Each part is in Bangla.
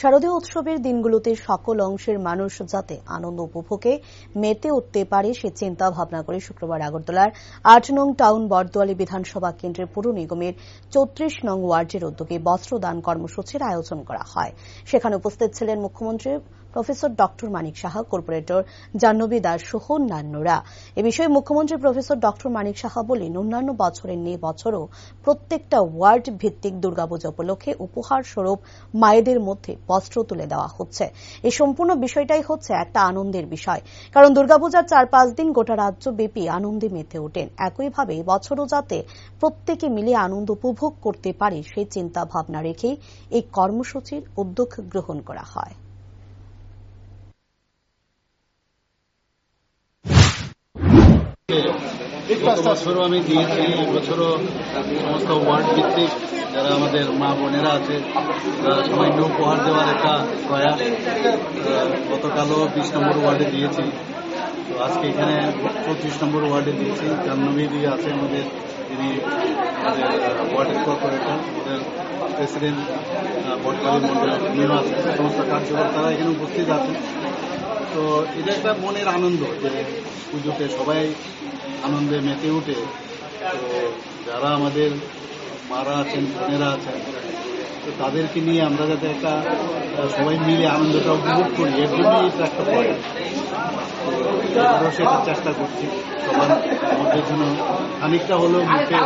শারদীয় উৎসবের দিনগুলোতে সকল অংশের মানুষ যাতে আনন্দ উপভোগে মেতে উঠতে পারে সে চিন্তা ভাবনা করে শুক্রবার আগরতলার আট নং টাউন বরদোয়ালি বিধানসভা কেন্দ্রের পুর নিগমের চৌত্রিশ নং ওয়ার্ডের উদ্যোগে বস্ত্রদান কর্মসূচির আয়োজন করা হয়। সেখানে উপস্থিত ছিলেন মুখ্যমন্ত্রী professor doctor Manik Saha, corporator Jahnavi Das সহ অন্যান্যরা। এ বিষয়ে মুখ্যমন্ত্রী প্রফেসর ডক্টর মানিক সাহা বলেন, অন্যান্য বছরের নিয়ে বছরও প্রত্যেকটা ওয়ার্ড ভিত্তিক দুর্গাপূজা উপলক্ষে উপহার স্বরূপ মায়েদের মধ্যে বস্ত্র তুলে দেওয়া হচ্ছে। এই সম্পূর্ণ বিষয়টাই হচ্ছে একটা আনন্দের বিষয়। কারণ দুর্গাপূজার চার পাঁচ দিন গোটা রাজ্য ব্যাপী আনন্দে মেতে ওঠেন। একইভাবে বছরও যাতে প্রত্যেকে মিলে আনন্দ উপভোগ করতে পারে সেই চিন্তা ভাবনা রেখেই এই কর্মসূচির উদ্যোগ গ্রহণ করা হয়। বছরও আমি দিয়েছি এবছরও সমস্ত ওয়ার্ড ভিত্তিক যারা আমাদের মা বোনেরা আছে, তারা সামান্য উপহার দেওয়ার একটা প্রয়াস। গতকালও বিশ নম্বর ওয়ার্ডে দিয়েছি তো আজকে এখানে পঁচিশ নম্বর ওয়ার্ডে দিয়েছি জাহ্নবী দিয়ে আছে আমাদের যিনি আমাদের ওয়ার্ডের কর্পোরেটর আমাদের প্রেসিডেন্ট বটকালী মন্ডল উনিও আছেন সমস্ত কার্যকর্তারা এখানে উপস্থিত আছেন। তো এটা একটা মনের আনন্দ যে পুজোতে সবাই আনন্দে মেতে উঠে। তো যারা আমাদের মারা আছেন, বোনেরা আছেন, তো তাদেরকে নিয়ে আমরা যাতে একটা সবাই মিলে আনন্দটা উপভোগ করি, এর জন্যই এটা একটা পয়েন্ট সেটা চেষ্টা করছি সবার মধ্যে যেন খানিকটা হলেও মুখে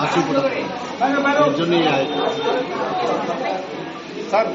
হাসি ফোটাতে এর জন্যই স্যার